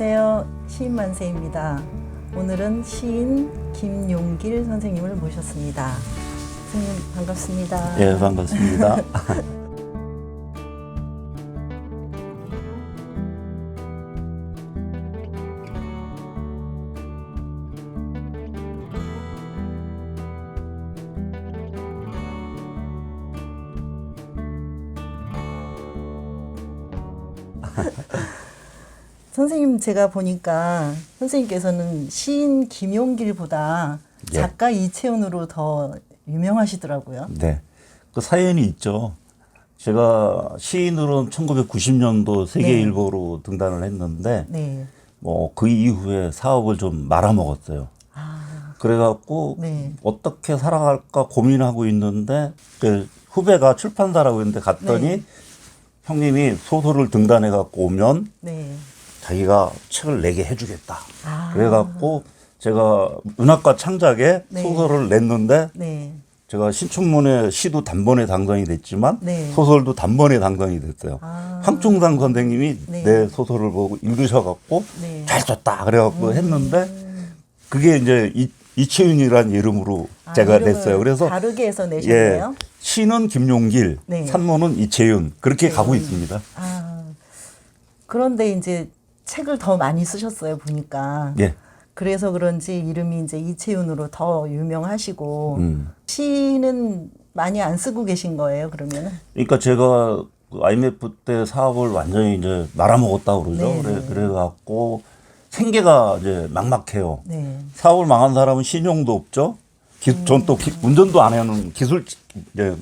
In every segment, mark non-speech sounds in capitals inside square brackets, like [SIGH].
안녕하세요. 시인 만세입니다. 오늘은 시인 김용길 선생님을 모셨습니다. 선생님 반갑습니다. 예, 반갑습니다. [LAUGHS] 제가 보니까 선생님께서는 시인 김용길보다 예. 작가 이채훈으로 더 유명하시더라고요. 네. 그 사연이 있죠. 제가 시인으로는 1990년도 네. 세계일보로 등단을 했는데, 네. 뭐, 그 이후에 사업을 좀 말아먹었어요. 아, 그래갖고, 네. 어떻게 살아갈까 고민하고 있는데, 그 후배가 출판사라고 했는데 갔더니, 네. 형님이 소설을 등단해갖고 오면 네. 자기가 책을 내게 해주겠다. 아. 그래갖고, 제가 문학과 창작에 네. 소설을 냈는데, 네. 제가 신춘문예 시도 단번에 당선이 됐지만 네. 소설도 단번에 당선이 됐어요. 아. 황충상 선생님이 네. 내 소설을 보고 읽으셔갖고 네. 음. 잘 썼다 그래갖고 했는데 그게 이제 이, 이채윤이라는 이름으로 아, 제가 냈어요. 그래서 다르게 해서 예, 내셨네요. 시는 김용길, 네. 산모는 이채윤 그렇게 가고 네. 있습니다. 아, 그런데 이제 책을 더 많이 쓰셨어요, 보니까. 예, 그래서 그런지 이름이 이제 이채윤으로 더 유명하시고 음. 시는 많이 안 쓰고 계신 거예요, 그러면은? 그러니까 제가 그 IMF 때 사업을 완전히 이제 말아먹었다 그러죠. 네. 그래 그래갖고 생계가 이제 막막해요. 네. 사업을 망한 사람은 신용도 없죠. 기, 전또 기- 운전도 안 해는 기술 이제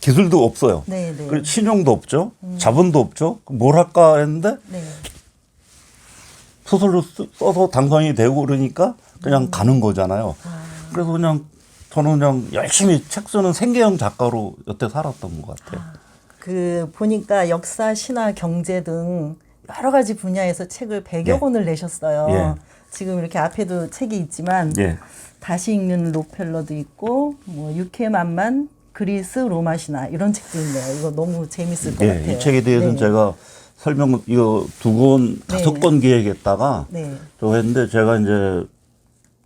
기술도 없어요. 네, 네. 그리고 신용도 없죠. 자본도 없죠. 뭘 할까 했는데 네. 소설로 쓰- 써서 당선이 되고 그러니까 그냥 가는 거잖아요. 아. 그래서 그냥 저는 그냥 열심히 책 쓰는 생계형 작가로 여태 살았던 것 같아요. 그 보니까 역사, 신화, 경제 등 여러 가지 분야에서 책을 100여 예. 권을 내셨어요. 예. 지금 이렇게 앞에도 책이 있지만 예. 다시 읽는 로펠러도 있고 뭐 육회만만 그리스 로마 신화 이런 책도 있네요. 이거 너무 재밌을 것 같아요. 예, 이 책에 대해서는 네. 제가 설명 이거 두 권 다섯 네. 권 기획했다가 네. 저 했는데 제가 이제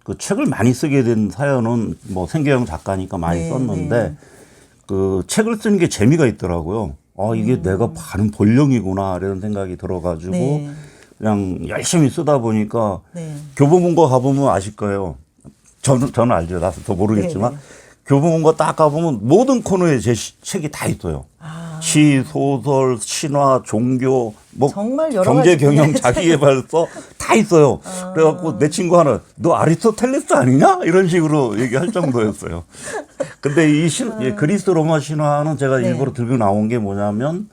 그 책을 많이 쓰게 된 사연은 뭐 생계형 작가니까 많이 네, 썼는데 네. 그 책을 쓰는 게 재미가 있더라고요. 아 이게 음. 내가 바른 본령이구나 이런 생각이 들어가지고 네. 그냥 열심히 쓰다 보니까 네. 교보문고 가보면 아실 거예요. 저는 저는 알죠. 나도 더 모르겠지만 네, 네. 교보문고 딱 가보면 모든 코너에 제 시- 책이 다 있어요. 아. 시, 소설, 신화, 종교, 뭐 정말 여러 경제, 경영, 자기개발서 다 있어요. 그래갖고 내 친구 하나 너 아리스토텔레스 아니냐 이런 식으로 얘기할 정도였어요. 근데 이 신, 예, 그리스 로마 신화는 제가 네. 일부러 들고 나온 게 뭐냐면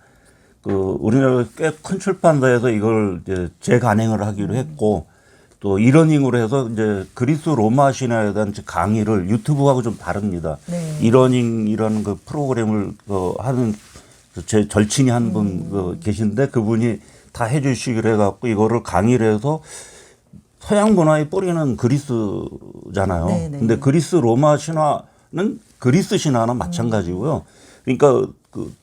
그 우리나라 꽤 큰 출판사에서 이걸 이제 재간행을 하기로 했고 또 이러닝으로 해서 이제 그리스 로마 신화에 대한 강의를 유튜브하고 좀 다릅니다. 네. 이러닝이라는 그 프로그램을 그 하는 제 절친이 한분그 계신데 그분이 다 해주시기로 해갖고 이거를 강의를 해서 서양 문화의 뿌리는 그리스잖아요. 네, 네. 근데 그리스 로마 신화는 그리스 신화는 마찬가지고요. 그러니까 그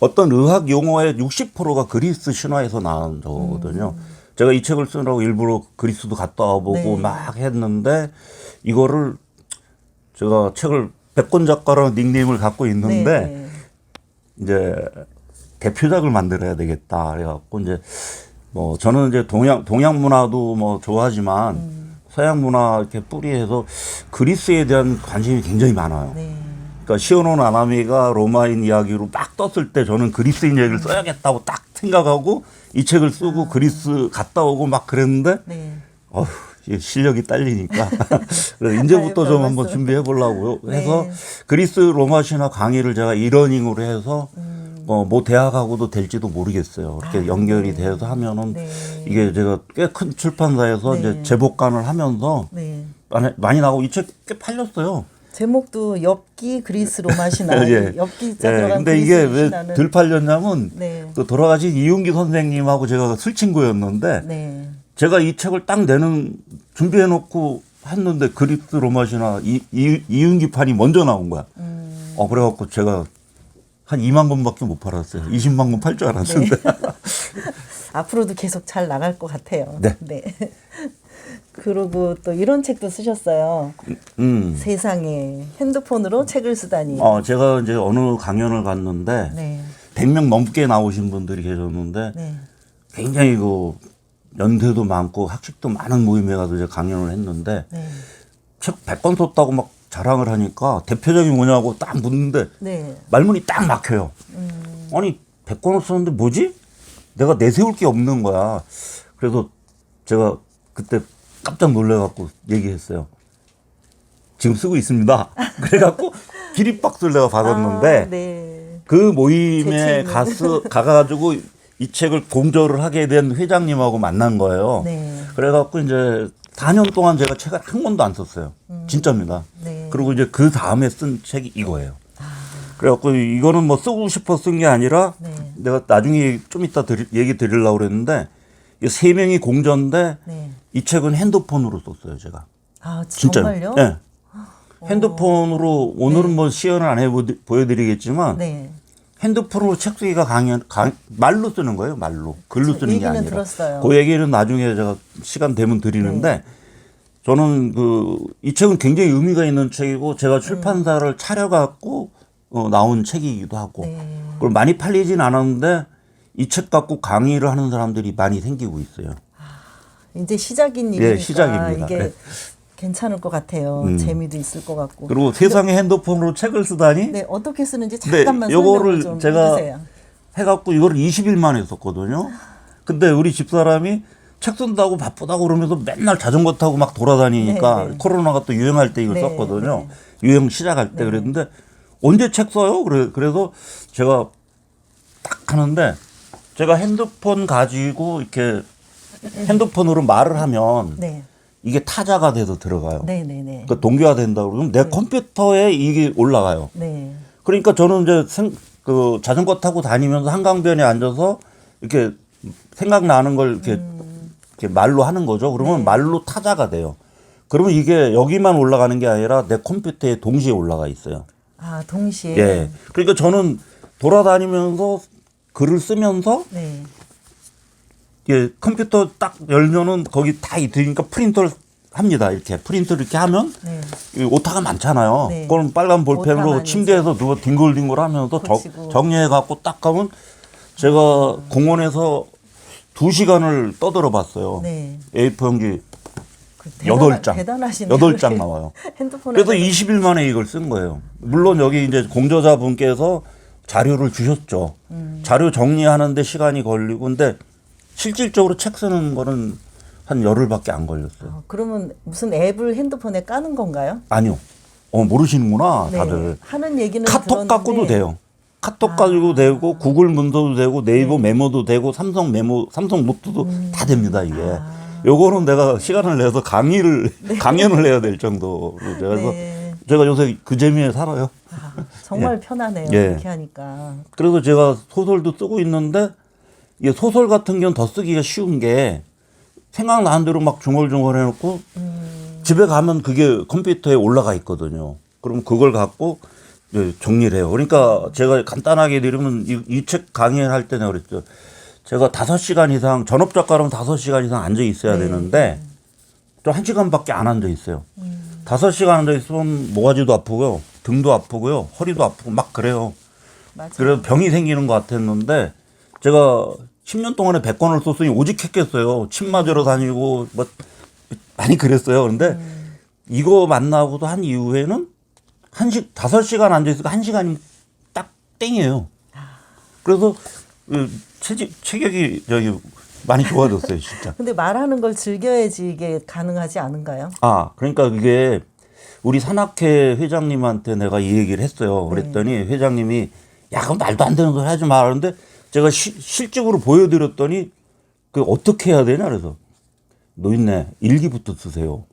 어떤 의학 용어의 60%가 그리스 신화에서 나온 거거든요. 제가 이 책을 쓰느라고 일부러 그리스도 갔다 와보고 네. 막 했는데 이거를 제가 책을 백권 작가라는 닉네임을 갖고 있는데 네. 이제 대표작을 만들어야 되겠다 그래갖고 이제 뭐 저는 이제 동양 동양 문화도 뭐 좋아하지만 음. 서양 문화 이렇게 뿌리에서 그리스에 대한 관심이 굉장히 많아요. 네. 그러니까 시오노 나나미가 로마인 이야기로 막 떴을 때 저는 그리스인 얘기를 써야겠다고 딱 생각하고 이 책을 쓰고 그리스 갔다 오고 막 그랬는데 네. 어휴, 실력이 딸리니까. [LAUGHS] 그래서 이제부터 아유, 좀별 한번. 준비해 보려고요. 네. 해서 그리스 로마 신화 강의를 제가 이러닝으로 해서 음. 어, 뭐 대학하고도 될지도 모르겠어요. 이렇게 연결이 돼서 하면은 아, 네. 이게 제가 꽤 큰 출판사에서 네. 이제 제복간을 하면서 네. 많이, 많이 나오고 이 책 꽤 팔렸어요. 제목도 엽기 그리스 로마 신화. [LAUGHS] 예. 엽기 예, 근데 이게 왜 덜 팔렸냐면 네. 그 돌아가신 이윤기 선생님하고 제가 술 친구였는데 네. 제가 이 책을 딱 내는 준비해 놓고 했는데 그리스 로마 신화 이, 이, 이윤기 판이 먼저 나온 거야. 음. 어 그래갖고 제가 한 2만 권밖에 못 팔았어요. 20만 권 팔 줄 알았는데. [LAUGHS] 앞으로도 계속 잘 나갈 것 같아요. 네. [LAUGHS] 그리고 또 이런 책도 쓰셨어요. 음. 세상에 핸드폰으로 책을 쓰다니. 어, 제가 이제 어느 강연을 갔는데 네. 100명 넘게 나오신 분들이 계셨는데 네. 굉장히 그 연세도 많고 학식도 많은 모임에 가서 제가 강연을 했는데 네. 책 100권 썼다고 막 자랑을 하니까 대표적이 뭐냐고 딱 묻는데 네. 말문이 딱 막혀요. 음. 아니 100권을 썼는데 뭐지? 내가 내세울 게 없는 거야. 그래서 제가 그때 깜짝 놀래갖고 얘기했어요. 지금 쓰고 있습니다. [LAUGHS] 그래갖고 기립박수를 내가 받았는데 아, 네. 그 모임에. 가서 가가지고 이 책을 공저를 하게 된 회장님하고 만난 거예요. 네. 그래갖고 이제 4년 동안 제가 책을 한 권도 안 썼어요. 진짜입니다. 네. 그리고 이제 그 다음에 쓴 책이 이거예요. 그래갖고 이거는 뭐 쓰고 싶어 쓴 게 아니라 네. 내가 나중에 좀 이따 드리, 얘기 드리려고 그랬는데 이세 명이 공저인데 네. 이 책은 핸드폰으로 썼어요, 제가. 아, 진짜. 정말요? 예. 핸드폰으로 오늘은 뭐 시연을 안 해 보여드리겠지만 네. 핸드폰으로 책 쓰기가 강연, 강, 말로 쓰는 거예요, 말로. 글로 쓰는 게 아니라. 들었어요. 그 얘기는 나중에 제가 시간 되면 드리는데 저는 그 이 책은 굉장히 의미가 있는 책이고 제가 출판사를 차려갖고 어, 나온 책이기도 하고 네. 그리고 많이 팔리진 않았는데 이 책 갖고 강의를 하는 사람들이 많이 생기고 있어요. 이제 시작인 일이니까 시작입니다. 이게 네. 괜찮을 것 같아요. 음. 재미도 있을 것 같고. 그리고 세상에 핸드폰으로 책을 쓰다니 네, 어떻게 쓰는지 네, 잠깐만 요거를 설명을 좀 제가 해주세요. 해갖고 이거를 20일 만에 썼거든요. 근데 우리 집사람이 책 쓴다고 바쁘다고 그러면서 맨날 자전거 타고 막 돌아다니니까 네, 네. 코로나가 또 유행할 때 이걸 네, 썼거든요. 유행 시작할 때 그랬는데 언제 책 써요? 그래 그래서 제가 딱 하는데 제가 핸드폰 가지고 이렇게 핸드폰으로 말을 하면 네, 이게 타자가 돼서 들어가요. 네, 네, 네. 그러니까 동기화 된다고 그러면 내 컴퓨터에 이게 올라가요. 네, 그러니까 저는 이제 생, 그 자전거 타고 다니면서 한강변에 앉아서 이렇게 생각나는 걸 이렇게, 이렇게 말로 하는 거죠. 그러면 네. 말로 타자가 돼요. 그러면 이게 여기만 올라가는 게 아니라 내 컴퓨터에 동시에 올라가 있어요. 아 동시에. 예. 그러니까 저는 돌아다니면서 글을 쓰면서 네, 이게 컴퓨터 딱 열면은 거기 다 있으니까 프린터를 합니다. 이렇게 프린터를 이렇게 하면 네. 이 오타가 많잖아요. 네. 그럼 빨간 볼펜으로 침대에서 누워 뒹굴뒹굴 하면서 고치고. 정리해 갖고 딱 가면 제가 공원에서 두 시간을 떠들어 봤어요. 네. A4 용지 그 여덟 장. 여덟 장 나와요. [LAUGHS] 그래서 20일 만에 이걸 쓴 거예요. 물론 여기 이제 공저자분께서 자료를 주셨죠. 음. 자료 정리하는데 시간이 걸리고 근데 실질적으로 책 쓰는 거는 한 열흘밖에 안 걸렸어요. 어, 그러면 무슨 앱을 핸드폰에 까는 건가요? 아니요. 어 모르시는구나 네. 다들. 하는 얘기는 카톡 들었는데 갖고도 돼요. 카톡 아. 가지고 되고 구글 문서도 되고 네이버 음. 메모도 되고 삼성 메모, 삼성 노트도 다 됩니다 이게. 요거는 내가 시간을 내서 강의를 [LAUGHS] 강연을 해야 될 정도로 그래서 네. 제가 요새 그 재미에 살아요. 아, 정말 [LAUGHS] 편하네요. 예. 이렇게 하니까. 그래서 제가 소설도 쓰고 있는데 이게 소설 같은 경우는 더 쓰기가 쉬운 게 생각나는 대로 막 중얼중얼 해놓고 음. 집에 가면 그게 컴퓨터에 올라가 있거든요. 그럼 그걸 갖고 정리를 해요. 그러니까 제가 간단하게 드리면 이 책 강의할 때 내가 그랬죠. 제가 다섯 시간 이상 전업 작가라면 다섯 시간 이상 앉아 있어야 네. 되는데 또 한 시간밖에 안 앉아 있어요. 음. 다섯 시간 앉아 있으면 모가지도 아프고요, 등도 아프고요, 허리도 아프고 막 그래요. 맞아요. 그래서 병이 생기는 것 같았는데 제가 10년 동안에 100권을 썼으니 오직 했겠어요. 침 맞으러 다니고 뭐 많이 그랬어요. 그런데 이거 만나고도 한 이후에는 한 시, 다섯 시간 앉아 있으니까 한 시간이 딱 땡이에요. 그래서 그 체질, 체격이 저기 많이 좋아졌어요, 진짜. [LAUGHS] 근데 말하는 걸 즐겨야지 이게 가능하지 않은가요? 아, 그러니까 그게 우리 산악회 회장님한테 내가 이 얘기를 했어요. 네. 그랬더니 회장님이 야, 그럼 말도 안 되는 소리 하지 마. 그런데 제가 시, 실적으로 보여드렸더니 그 어떻게 해야 되냐 그래서 노인네 일기부터 쓰세요.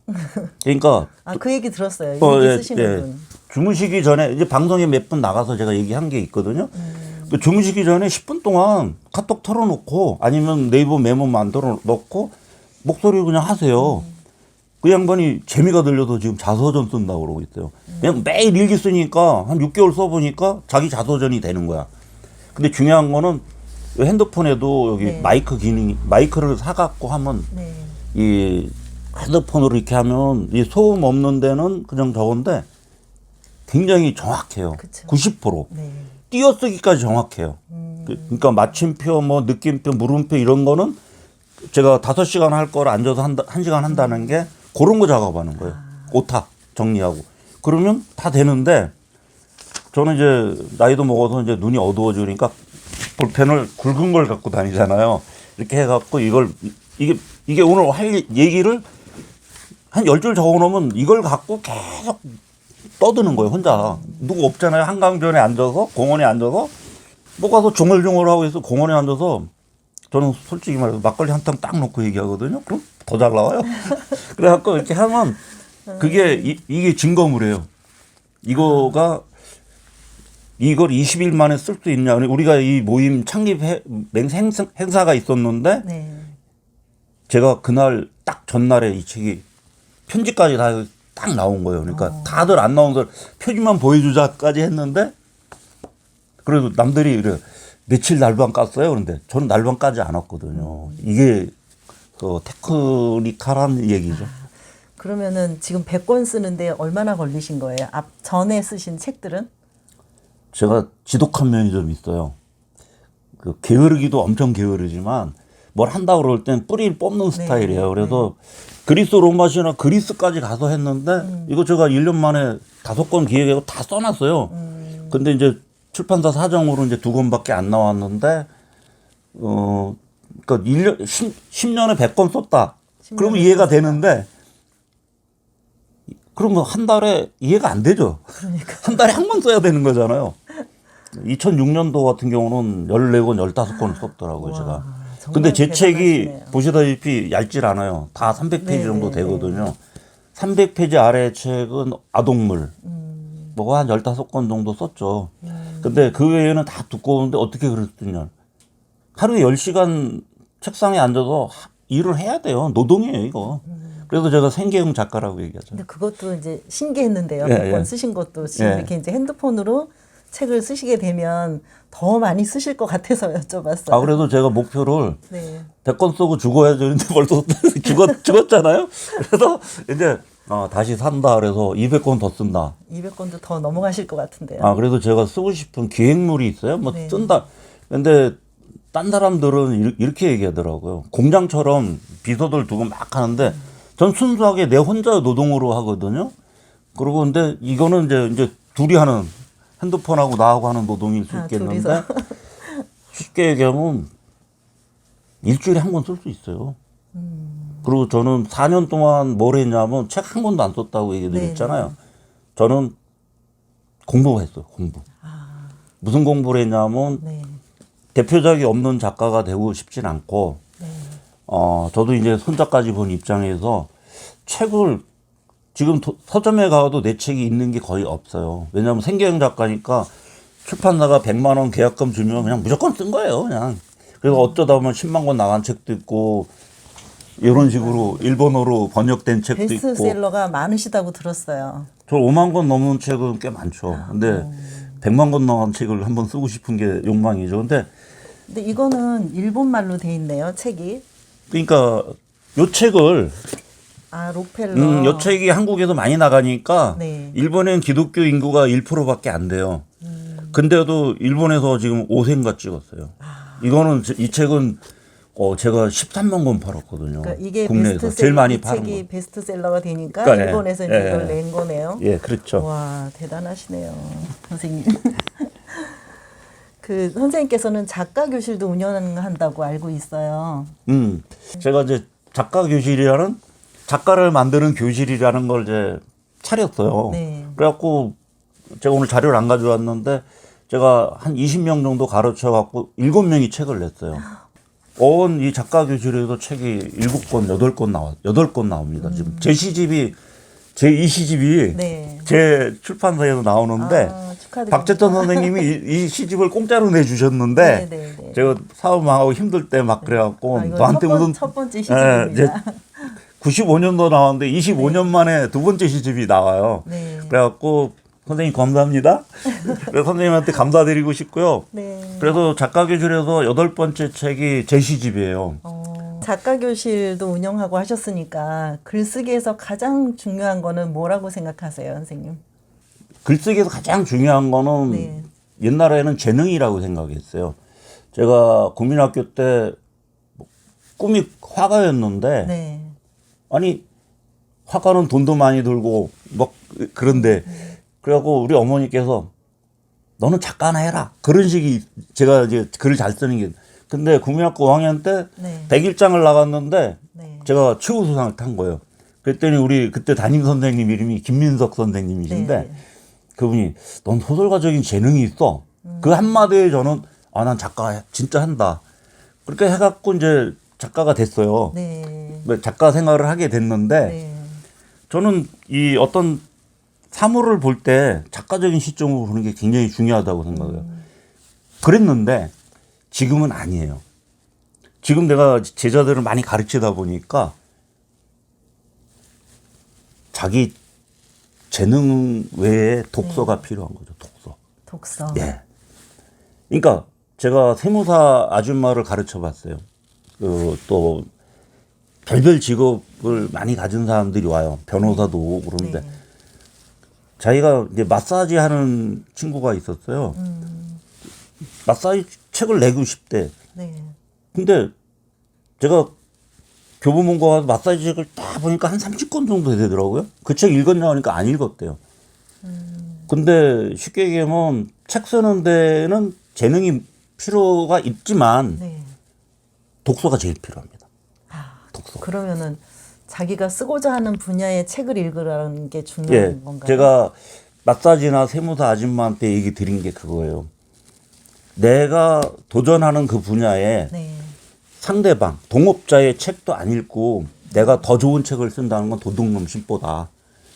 그러니까 아, 그 얘기 들었어요. 일기 어, 예, 쓰시는 예. 분. 주무시기 전에 이제 방송에 몇 분 나가서 제가 얘기한 게 있거든요. 음. 그 주무시기 전에 10분 동안 카톡 털어놓고 아니면 네이버 메모 만들어 놓고 목소리 그냥 하세요. 음. 그 양반이 재미가 들려서 지금 자서전 쓴다고 그러고 있어요. 음. 그냥 매일 일기 쓰니까 한 6개월 써보니까 자기 자서전이 되는 거야. 근데 중요한 거는 이 핸드폰에도 여기 네. 마이크 기능 마이크를 사갖고 하면 네. 이 핸드폰으로 이렇게 하면 이 소음 없는 데는 그냥 저건데 굉장히 정확해요. 그쵸. 90% 네. 띄어쓰기까지 정확해요. 음. 그- 그러니까 마침표, 뭐 느낌표, 물음표 이런 거는 제가 다섯 시간 할 걸 앉아서 한다, 한 시간 한다는 게 그런 거 작업하는 거예요. 오타 정리하고 그러면 다 되는데 저는 이제 나이도 먹어서 이제 눈이 어두워지니까 볼펜을 굵은 걸 갖고 다니잖아요. 이렇게 해갖고 이걸 이게 이게 오늘 할 얘기를 한 열 줄 적어놓으면 이걸 갖고 계속 떠드는 거예요 혼자. 누구 없잖아요. 한강변에 앉아서 공원에 앉아서. 뭐 가서 중얼중얼하고 해서 공원에 앉아서 저는 솔직히 말해서 막걸리 한 탕 딱 놓고 얘기하거든요. 그럼 더 잘 나와요. [LAUGHS] 그래갖고 이렇게 하면 그게 이, 이게 증거물이에요. 이거가 이걸 20일 만에 쓸 수 있냐 우리가 이 모임 창립 행사, 행사가 있었는데 네. 제가 그날 딱 전날에 이 책이 편지까지 다 딱 나온 거예요. 그러니까 다들 안 나온 걸 표지만 보여주자까지 했는데 그래도 남들이 이래 며칠 날방 깠어요. 그런데 저는 날방 까지 않았거든요. 이게 그 테크니컬한 얘기죠. 그러면은 지금 100권 쓰는데 얼마나 걸리신 거예요? 앞 전에 쓰신 책들은? 제가 지독한 면이 좀 있어요. 그 게으르기도 엄청 게으르지만 뭘 한다 그럴 땐 뿌리를 뽑는 스타일이에요. 그래서 그리스 로마 시나 그리스까지 가서 했는데 이거 제가 1년 만에 다섯 권 기획하고 다 써놨어요. 근데 이제 출판사 사정으로 이제 두 권밖에 안 나왔는데 어 그러니까 1년 10, 10년에 100권 썼다. 그러면 10년에 이해가 되는데 그러면 한 달에 이해가 안 되죠. 그러니까. 한 달에 한 권 써야 되는 거잖아요. 2006년도 같은 경우는 14권, 15권 썼더라고요, 제가. 근데 제 책이 대단하시네요. 보시다시피 얇질 않아요. 다 300페이지 네, 정도 네, 되거든요. 300페이지 아래 책은 아동물. 음. 뭐가 한 15권 정도 썼죠. 근데 그 외에는 다 두꺼운데 어떻게 그랬더냐. 하루에 10시간 책상에 앉아서 하- 일을 해야 돼요. 노동이에요, 이거. 그래서 제가 생계형 작가라고 얘기하죠. 근데 그것도 이제 신기했는데요. 예, 100권 예. 쓰신 것도 지금 예. 이렇게 이제 핸드폰으로 책을 쓰시게 되면 더 많이 쓰실 것 같아서 [LAUGHS] 여쭤봤어요. 아, 그래도 제가 목표를 네. 100권 쓰고 죽어야 되는데 벌써 [LAUGHS] 죽었, 죽었잖아요. 그래서 이제 어, 다시 산다 그래서 200권 더 쓴다. 200권도 더 넘어가실 것 같은데요. 아 그래도 제가 쓰고 싶은 기획물이 있어요. 뭐 네. 쓴다. 근데 딴 사람들은 이렇게 얘기하더라고요. 공장처럼 비서들 두고 막 하는데 전 순수하게 내 혼자 노동으로 하거든요. 그리고 근데 이거는 이제 이제 둘이 하는 핸드폰하고 나하고 하는 노동일 수 아, 있겠는데. 쉽게 얘기하면 일주일에 한 권 쓸 수 있어요. 음. 그리고 저는 4년 동안 뭘 했냐면 책 한 권도 안 썼다고 얘기 네, 드렸잖아요. 저는 공부했어요, 공부. 무슨 공부를 했냐면 네. 대표작이 없는 작가가 되고 싶진 않고, 네. 어, 저도 이제 손자까지 본 입장에서 책을 지금 도- 서점에 가도 내 책이 있는 게 거의 없어요. 왜냐하면 생계형 작가니까 출판사가 100만 원 계약금 주면 그냥 무조건 쓴 거예요, 그냥. 그래서 어쩌다 보면 10만 권 나간 책도 있고, 이런 식으로 일본어로 번역된 책도 있고. 베스트셀러가 많으시다고 들었어요. 저 5만 권 넘는 책은 꽤 많죠. 근데 100만 권 넘은 책을 한번 쓰고 싶은 게 욕망이죠. 근데 근데 이거는 일본 말로 돼 있네요, 책이. 그러니까 요 책을 아, 록펠러. 음, 요 책이 한국에서 많이 나가니까 네. 일본엔 기독교 인구가 1%밖에 안 돼요. 근데도 일본에서 지금 5세인가 찍었어요. 이거는 제- 이 책은 어 제가 13만 권 팔았거든요. 그러니까 이게 국내에서 제일 많이 이 파는 책이 거. 베스트셀러가 되니까 그러니까, 예. 일본에서 이제 예, 이걸 예. 낸 거네요. 예, 그렇죠. 와 대단하시네요, 선생님. [LAUGHS] 그 선생님께서는 작가 교실도 운영한다고 알고 있어요. 음, 제가 이제 작가 교실이라는 작가를 만드는 교실이라는 걸 이제 차렸어요. 네. 그래갖고 제가 오늘 자료를 안 가져왔는데 제가 한 20명 정도 가르쳐 갖고 7명이 책을 냈어요. 온이 작가 교실에도 책이 7권, 8권 나와, 8권 나옵니다. 지금 제 시집이 제 이 시집이 네. 제 출판사에서 나오는데 아. 박재천 선생님이 이, 이 시집을 공짜로 내주셨는데 네, 네, 네. 제가 사업 망하고 힘들 때 막 그래갖고 아, 너한테 첫, 번, 무슨 첫 번째 예, 시집입니다. 이제 95년도 나왔는데 25년 만에 두 번째 시집이 나와요. 네. 그래갖고 선생님 감사합니다. 그래서 선생님한테 감사드리고 싶고요. 네. 그래서 작가 교실에서 여덟 번째 책이 제 시집이에요. 어, 작가 교실도 운영하고 하셨으니까 글쓰기에서 가장 중요한 거는 뭐라고 생각하세요, 선생님? 글쓰기에서 가장 중요한 거는 네. 옛날에는 재능이라고 생각했어요. 제가 국민학교 때 꿈이 화가였는데 네. 아니 화가는 돈도 많이 들고 막 그런데 그래갖고 우리 어머니께서 너는 작가나 해라 그런 식이 제가 이제 글을 잘 쓰는 게 근데 국민학교 5학년 때 네. 101장을 나갔는데 네. 제가 최우수상을 탄 거예요. 그랬더니 우리 그때 담임 선생님 이름이 김민석 선생님이신데 네. 그분이 넌 소설가적인 재능이 있어. 그 한마디에 저는 아 난 작가 진짜 한다. 그렇게 해갖고 이제 작가가 됐어요. 네. 뭐 작가 생활을 하게 됐는데 네. 저는 이 어떤 사물을 볼 때 작가적인 시점으로 보는 게 굉장히 중요하다고 생각해요. 그랬는데 지금은 아니에요. 지금 내가 제자들을 많이 가르치다 보니까 자기 재능 외에 독서가 필요한 거죠. 독서. 독서. 예. 그러니까 제가 세무사 아줌마를 가르쳐 봤어요. 그또 별별 직업을 많이 가진 사람들이 와요. 변호사도 오고 그러는데 네. 자기가 이제 마사지 하는 친구가 있었어요. 음. 마사지 책을 내고 싶대. 네. 근데 제가 교보문고 가서 마사지 책을 딱 보니까 한 30권 정도 되더라고요. 그 책 읽었냐 하니까 안 읽었대요. 근데 쉽게 얘기하면 책 쓰는 데는 재능이 필요가 있지만 네. 독서가 제일 필요합니다. 아, 독서. 그러면은 자기가 쓰고자 하는 분야의 책을 읽으라는 게 중요한 예, 건가요? 제가 마사지나 세무사 아줌마한테 얘기 드린 게 그거예요. 내가 도전하는 그 분야에 네. 상대방, 동업자의 책도 안 읽고 내가 더 좋은 책을 쓴다는 건 도둑놈 심보다.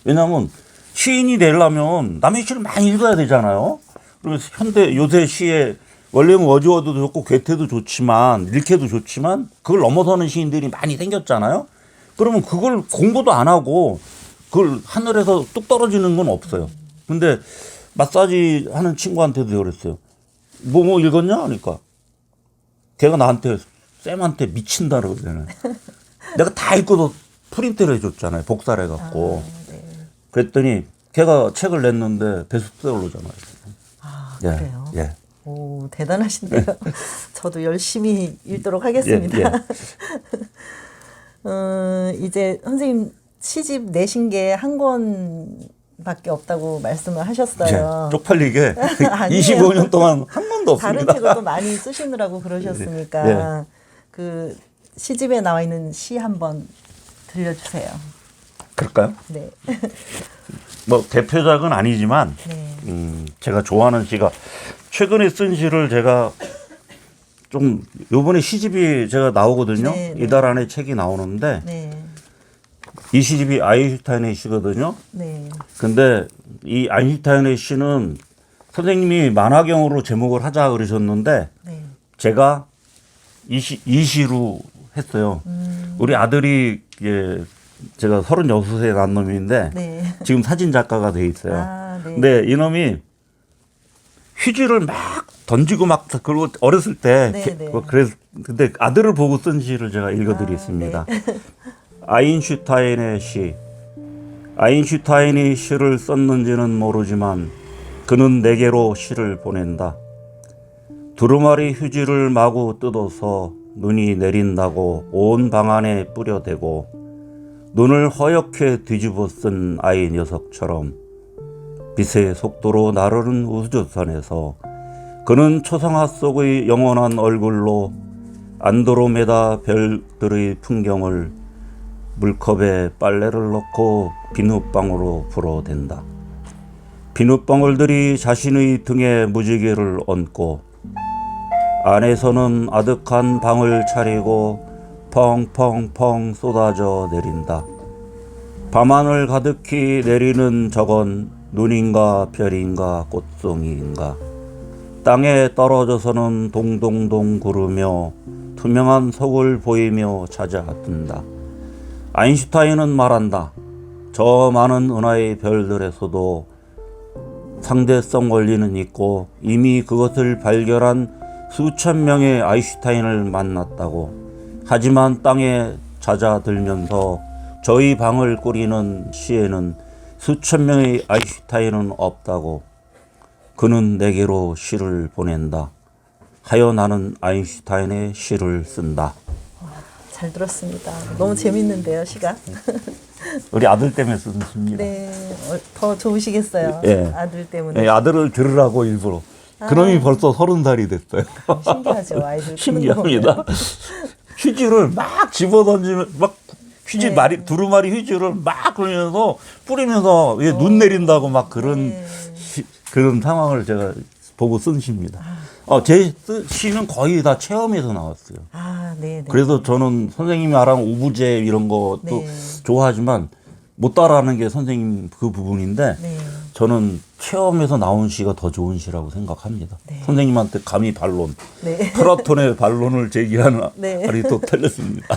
왜냐하면 시인이 되려면 남의 시를 많이 읽어야 되잖아요. 그러면 현대 요새 시에 원래는 워즈워드도 좋고 괴테도 좋지만 일케도 좋지만 그걸 넘어서는 시인들이 많이 생겼잖아요. 그러면 그걸 공부도 안 하고 그걸 하늘에서 뚝 떨어지는 건 없어요. 근데 마사지 하는 친구한테도 그랬어요. 뭐뭐 읽었냐 하니까 걔가 나한테 쌤한테 미친다 그러잖아요. [LAUGHS] 내가 다 읽고도 프린트를 해줬잖아요. 복사를 해갖고. 아, 네. 그랬더니 걔가 책을 냈는데 베스트셀러잖아요. 아, 예, 그래요? 예. 오, 대단하신데요. [LAUGHS] 저도 열심히 읽도록 하겠습니다. 예, 예. [LAUGHS] 어, 이제 선생님 시집 내신 게 한 권밖에 없다고 말씀을 하셨어요. 예, 쪽팔리게 [LAUGHS] 아니에요. 25년 동안 한 번도 다른 없습니다. 책을 또 많이 쓰시느라고 그러셨으니까 예. 그 시집에 나와 있는 시 한번 들려주세요. 그럴까요? 네. 뭐 대표작은 아니지만 네. 음, 제가 좋아하는 시가 최근에 쓴 시를 제가 좀 요번에 시집이 제가 나오거든요. 네, 네. 이달 안에 책이 나오는데 네. 이 시집이 아인슈타인의 시거든요. 네. 근데 이 아인슈타인의 시는 선생님이 만화경으로 제목을 하자 그러셨는데 네. 제가 이, 시, 이 시로 했어요. 음. 우리 아들이 예, 제가 36세 난 놈인데 네. 지금 사진 작가가 돼 있어요. 아, 네. 근데 이놈이 휴지를 막 던지고 막 그리고 어렸을 때 네, 게- 네. 뭐 그래서 근데 아들을 보고 쓴 시를 제가 읽어드리겠습니다. 네. [LAUGHS] 아인슈타인의 시. 아인슈타인이 시를 썼는지는 모르지만 그는 내게로 시를 보낸다. 두루마리 휴지를 마구 뜯어서 눈이 내린다고 온 방 안에 뿌려대고 눈을 허옇게 뒤집어 쓴 아이 녀석처럼 빛의 속도로 나르는 우주선에서 그는 초상화 속의 영원한 얼굴로 안드로메다 별들의 풍경을 물컵에 빨래를 넣고 비눗방울로 불어댄다. 비눗방울들이 자신의 등에 무지개를 얹고 안에서는 아득한 방을 차리고 펑펑펑 쏟아져 내린다. 밤하늘 가득히 내리는 저건 눈인가 별인가 꽃송이인가 땅에 떨어져서는 동동동 구르며 투명한 속을 보이며 찾아든다. 아인슈타인은 말한다. 저 많은 은하의 별들에서도 상대성 원리는 있고 이미 그것을 발견한 수천 명의 아인슈타인을 만났다고. 하지만 땅에 잦아들면서 저희 방을 꾸리는 시에는 수천 명의 아인슈타인은 없다고. 그는 내게로 시를 보낸다. 하여 나는 아인슈타인의 시를 쓴다. 잘 들었습니다. 너무 재밌는데요, 시가. [LAUGHS] 우리 아들 때문에 쓴 시입니다. 네, 어, 더 좋으시겠어요. 예. 아들 때문에. 예, 아들을 들으라고 일부러. 그놈이 벌써 서른 살이 됐어요. 신기하죠, 아이들. 신기합니다. 휴지를 막 집어 던지면 막 휴지 네. 마리 두루마리 휴지를 막 그러면서 뿌리면서 이게 눈 내린다고 막 그런 네. 시- 그런 상황을 제가 보고 쓴 시입니다. 어, 제 쓰- 시는 거의 다 체험에서 나왔어요. 아, 네, 네. 그래서 저는 선생님이 말한 우부제 이런 것도 네. 좋아하지만 못 따라하는 게 선생님 그 부분인데 네. 저는 체험에서 나온 시가 더 좋은 시라고 생각합니다. 네. 선생님한테 감히 반론, 네. 플라톤의 반론을 제기하는 네. 말이 또 틀렸습니다.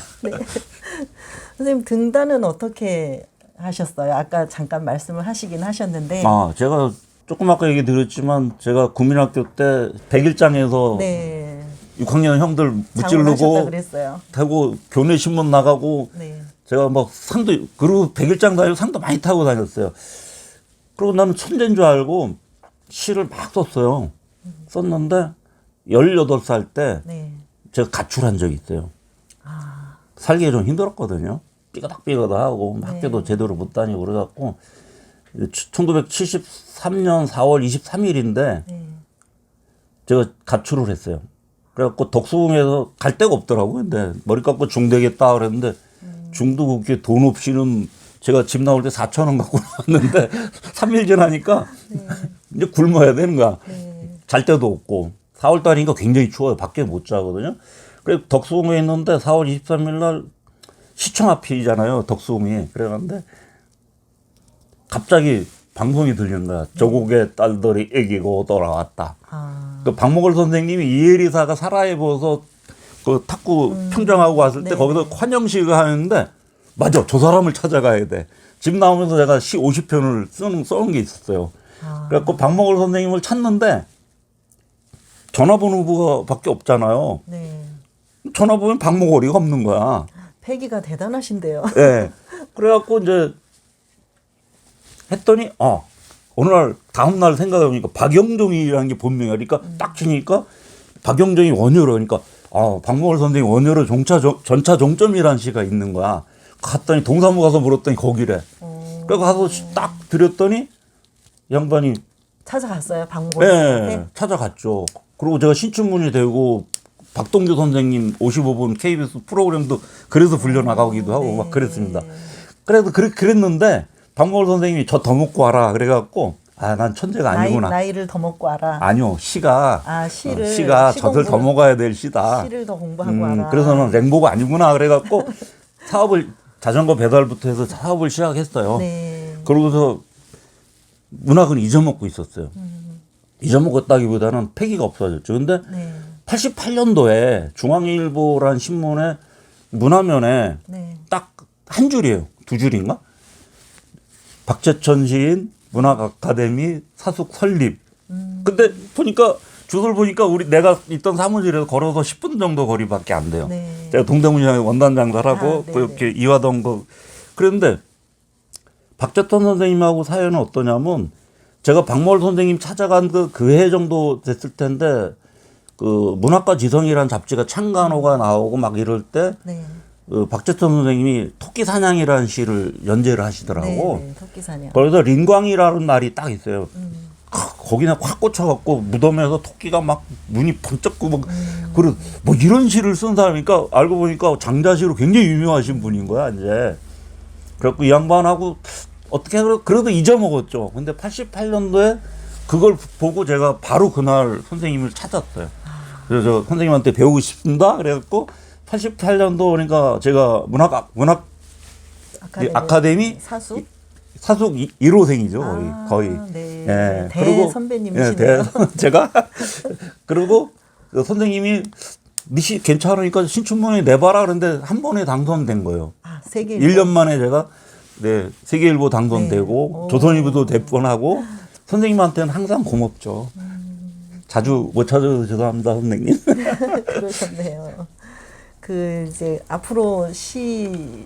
선생님 등단은 어떻게 하셨어요? 아까 잠깐 말씀을 하시긴 하셨는데. 아, 제가 조금 아까 얘기 드렸지만 제가 국민학교 때 백일장에서 네. 6학년 형들 무찌르고. 타고 교내 신문 나가고 네. 제가 막 상도 그리고 백일장 다니고 상도 많이 타고 다녔어요. 그리고 나는 천재인 줄 알고 시를 막 썼어요. 썼는데 18살 때 네. 제가 가출한 적이 있어요. 아, 살기가 좀 힘들었거든요. 삐거닥삐거닥하고 네. 학교도 제대로 못 다니고 그래갖고 1973년 4월 23일인데 네. 제가 가출을 했어요. 그래갖고 덕수궁에서 갈 데가 없더라고요. 근데 머리 깎고 중 되겠다 그랬는데 중도 그렇게 돈 없이는 제가 집 나올 때 4천 원 갖고 나왔는데 [LAUGHS] 3일 지나니까 이제 굶어야 되는 거야. 네. 잘 데도 없고 4월 달이니까 굉장히 추워요. 밖에 못 자거든요. 그래 덕수궁에 있는데 4월 23일 날 시청 앞이잖아요. 덕수궁이. 그래갔는데 갑자기 방송이 들리는 거야. 조국의 딸들이 애기고 돌아왔다. 아, 그 박목월 선생님이 이혜리사가 살아해보서 그 탁구 평정하고 왔을 때 네. 거기서 환영식을 하는데 맞아 저 사람을 찾아가야 돼. 집 나오면서 제가 시 50편을 쓰는 써놓은 게 있었어요. 아. 그래갖고 박목월 선생님을 찾는데 전화번호가 밖에 없잖아요. 네. 전화번호는 박목월이가 없는 거야. 패기가 대단하신데요. 예. 그래갖고 이제 했더니 아 어느 날 다음 날 생각해 보니까 박영종이라는 게 본명이야. 그러니까 딱 치니까 박영종이 원효로 그러니까 아 박목월 선생님 원효로 종차 종- 전차 종점이라는 시가 있는 거야. 갔더니 동사무 가서 물었더니 거기래. 어, 그래서 가서 딱 드렸더니 양반이 찾아갔어요, 방법. 예, 찾아갔죠. 그리고 제가 신춘문이 되고 박동규 선생님 55분 KBS 프로그램도 그래서 불려나가기도 하고 막 그랬습니다. 그래도 그래, 그랬는데 박목월 선생님이 저 더 먹고 와라 그래갖고 아 난 천재가 나이, 아니구나. 나이 를 더 먹고 알아. 아니요 시가 아, 시를- 어, 시가 시 젖을 더 먹어야 될 시다. 시를 더 공부하고 음, 알아. 그래서는 냉보가 아니구나 그래갖고 [LAUGHS] 사업을 자전거 배달부터 해서 사업을 시작했어요. 네. 그러고서 문학은 잊어먹고 있었어요. 잊어먹었다기보다는 패기가 없어졌죠. 근데 네. 88년도에 중앙일보란 신문에 문화면에 네. 딱한 줄이에요. 두 줄인가? 박재천 시인 문학 아카데미 사숙 설립. 근데 보니까 주소를 보니까 우리 내가 있던 사무실에서 걸어서 10분 정도 거리밖에 안 돼요. 네. 제가 동대문시장에 원단 장사하고 아, 그 네네. 이렇게 이화동 거 그랬는데 박재천 선생님하고 사연은 어떠냐면 제가 박몰 선생님 찾아간 그 그 해 정도 됐을 텐데 그 문학과 지성이라는 잡지가 창간호가 나오고 막 이럴 때 네. 그 박재천 선생님이 토끼 사냥이라는 시를 연재를 하시더라고. 네, 네. 토끼 사냥. 그래서 린광이라는 날이 딱 있어요. 음. 거기나 확 꽂혀갖고 무덤에서 토끼가 막 눈이 번쩍 고 막, 음. 그런, 뭐 이런 시를 쓴 사람이니까 알고 보니까 장자시로 굉장히 유명하신 분인 거야, 이제. 그래갖고 이 양반하고 어떻게 그래- 그래도 잊어먹었죠. 근데 88년도에 그걸 보고 제가 바로 그날 선생님을 찾았어요. 그래서 저 선생님한테 배우고 싶습니다. 그래갖고 88년도 그러니까 제가 문학, 문학 아카데미, 아카데미 사수. 사숙 1호생이죠, 거의. 아, 거의. 네. 예. 대 선배님이시네요. 예, 대, [LAUGHS] 제가 그리고 그 선생님이 미시 괜찮으니까 신춘문에 내봐라 그런데 한 번에 당선된 거예요. 아, 세계 1년 만에 제가 네, 세계일보 당선되고 네. 오. 조선일보도 대본하고 선생님한테는 항상 고맙죠. 자주 못 찾아서 죄송합니다, 선생님. [LAUGHS] 그러셨네요. 그 이제 앞으로 시집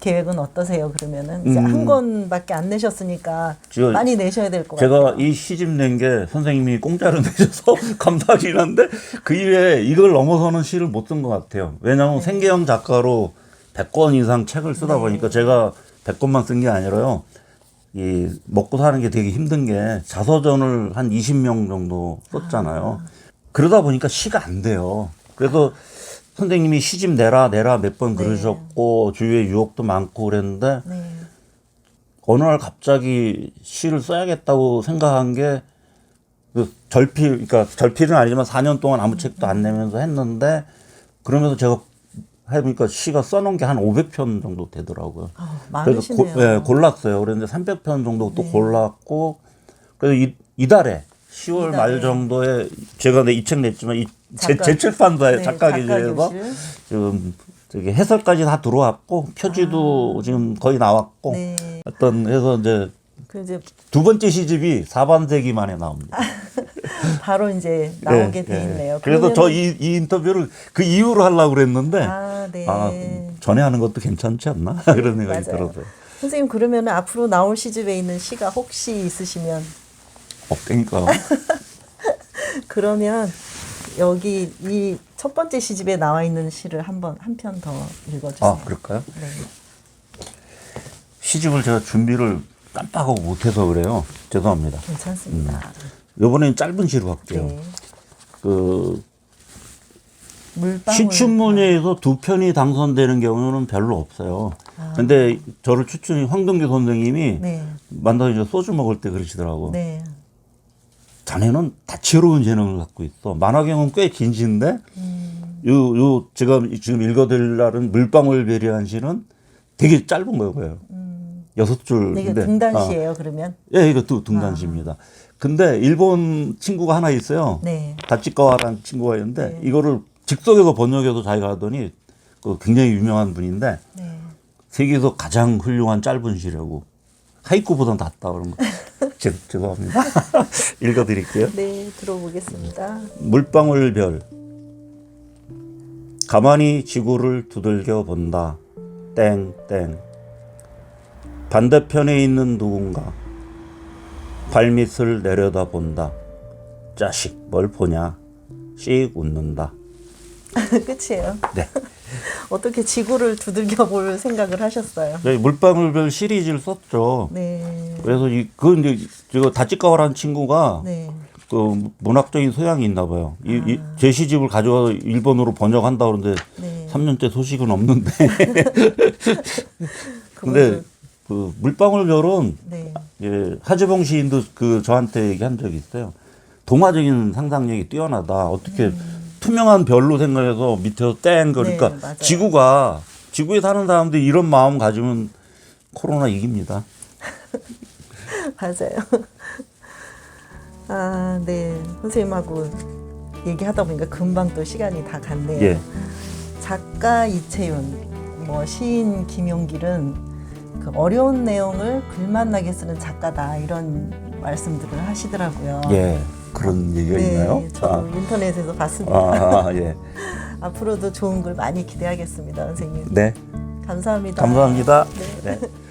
계획은 어떠세요? 그러면은 이제 음. 한 권밖에 안 내셨으니까 저- 많이 내셔야 될것 제가 같아요. 이 시집 낸 게 선생님이 공짜로 [LAUGHS] 내셔서 [LAUGHS] 감사하긴 한데 그 이외에 이걸 넘어서는 시를 못 쓴 것 같아요. 왜냐하면 생계형 작가로 100권 이상 책을 쓰다 보니까 제가 100권만 쓴 게 아니라요. 이 먹고 사는 게 되게 힘든 게 자서전을 한 20명 정도 썼잖아요. 그러다 보니까 시가 안 돼요. 그래서 선생님이 시집 내라 내라 몇번 네. 그러셨고 주위에 유혹도 많고 그랬는데 네. 어느 날 갑자기 시를 써야겠다고 생각한 게 그 절필, 그러니까 절필은 아니지만 4년 동안 아무 책도 안 내면서 했는데 그러면서 제가 해보니까 시가 써놓은 게 한 500편 정도 되더라고요. 아, 그래서 고. 예, 골랐어요. 그런데 300편 정도 또 네. 골랐고 그래서 이, 이달에 10월 이달에. 말 정도에 제가 이책 냈지만 이 제, 작가- 제 출판사의 네, 작가 작가 기재에서 교실. 지금 저기 해설까지 다 들어왔고 표지도 지금 거의 나왔고 아. 네. 어떤 해서 이제 그 이제 두 번째 시집이 사반세기 만에 나옵니다. [LAUGHS] 바로 이제 나오게 예, 돼 예. 있네요. 그래서 그러면은- 저 이 이 인터뷰를 그 이후로 하려고 그랬는데 아, 네. 아, 전에 하는 것도 괜찮지 않나 [LAUGHS] 그런 생각이 맞아요. 들어서 선생님 그러면 앞으로 나올 시집에 있는 시가 혹시 있으시면 없다니까. [LAUGHS] 그러면 여기 이 첫 번째 시집에 나와 있는 시를 한번 한 편 더 읽어주세요. 아 그럴까요? 네. 시집을 제가 준비를 깜빡하고 못해서 그래요. 죄송합니다. 괜찮습니다. 이번엔 짧은 시로 할게요. 네. 그 물방울. 시춘문예에서 두 편이 당선되는 경우는 별로 없어요. 근데 저를 추천이 황동규 선생님이 아. 네. 만나서 이제 소주 먹을 때 그러시더라고. 네. 자네는 다채로운 재능을 갖고 있어. 만화경은 꽤 긴 시인데, 요, 요, 제가 지금 읽어드릴 날은 물방울별이라는 시는 되게 짧은 거고요. 여섯 줄. 네, 이게 등단시예요. 아, 그러면 예, 이거 또 등단시입니다. 근데 일본 친구가 하나 있어요. 네. 다치카와라는 친구가 있는데, 네. 이거를 직속에서 번역해서 자기가 하더니, 그 굉장히 유명한 분인데, 네. 세계에서 가장 훌륭한 짧은 시라고. 하이쿠보다 낫다 그런 거. [LAUGHS] 죄, 죄송합니다. [LAUGHS] 읽어드릴게요. 네, 들어보겠습니다. 물방울별 가만히 지구를 두들겨 본다 땡 땡 반대편에 있는 누군가 발밑을 내려다 본다 자식 뭘 보냐 씩 웃는다 [LAUGHS] 끝이에요. 네 [LAUGHS] 어떻게 지구를 두들겨 볼 생각을 하셨어요? 저희 물방울별 시리즈를 썼죠 네. 그래서 이 그 이제 제가 다찌까와라는 친구가 네. 그 문학적인 소양이 있나 봐요. 이, 이, 제 시집을 가져와서 일본어로 번역한다 그러는데 네. 3년째 소식은 없는데. [LAUGHS] 근데 그 물방울별은 네. 예, 하지봉 시인도 그 저한테 얘기한 적이 있어요. 동화적인 상상력이 뛰어나다. 어떻게 투명한 별로 생각해서 밑에서 땡 그러니까 네. 지구가 지구에 사는 사람들이 이런 마음 가지면 코로나 이깁니다. [LAUGHS] 맞아요. 아, 네. 선생님하고 얘기하다 보니까 금방 또 시간이 다 갔네요. 예. 작가 이채윤, 뭐 시인 김용길은 그 어려운 내용을 글맛나게 쓰는 작가다 이런 말씀들을 하시더라고요. 예. 그런 얘기가 네, 있나요? 저도 인터넷에서 봤습니다. 아, 아, 예. [LAUGHS] 앞으로도 좋은 글 많이 기대하겠습니다, 선생님. 네. 감사합니다. 감사합니다. 네. 네. [LAUGHS]